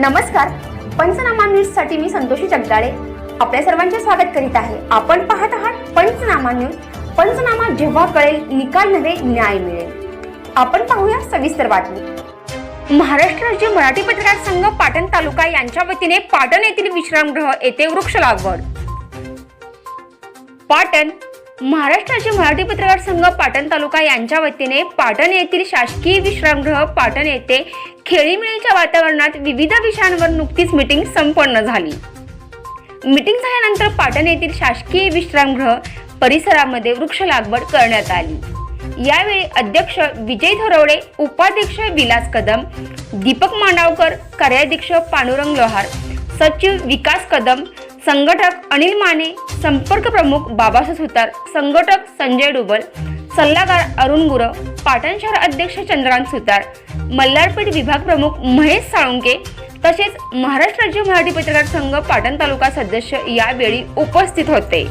नमस्कार. पंचनामा न्यूजसाठी मी संतोषी जगदाळे. आपल्या सर्वांचे स्वागत करीत आहे. आपण पाहत आहात पंचनामा न्यूज. पंचनामा जेव्हा कळेल निकाल नव्हे न्याय मिळेल. आपण पाहूया सविस्तर बातमी. महाराष्ट्र राज्य मराठी पत्रकार संघ पाटण तालुका यांच्या वतीने पाटण येथील विश्रामगृह येथे वृक्ष लागवड. पाटण महाराष्ट्राचे मराठी पत्रकार संघ पाटण तालुका यांच्या वतीने पाटण येथील शासकीय विश्रामगृह पाटण येथे खेळीमेळीच्या वातावरणात विविध विषयांवर नुकतीच मीटिंग संपन्न झाली. मीटिंग झाल्यानंतर पाटण येथील शासकीय विश्रामगृह परिसरामध्ये वृक्ष लागवड करण्यात आली. यावेळी अध्यक्ष विजय थोरवडे उपाध्यक्ष विलास कदम दीपक मांडावकर कार्याध्यक्ष पांडुरंग लोहार सचिव विकास कदम संघटक अनिल माने संपर्क प्रमुख बाबासाहेब सुतार संघटक संजय डुबल सल्लागार अरुण गुरव पाटण शहर अध्यक्ष चंद्रांत सुतार मल्हारपेठ विभाग प्रमुख महेश साळुंके तसेच महाराष्ट्र राज्य मराठी पत्रकार संघ पाटण तालुका सदस्य यावेळी उपस्थित होते.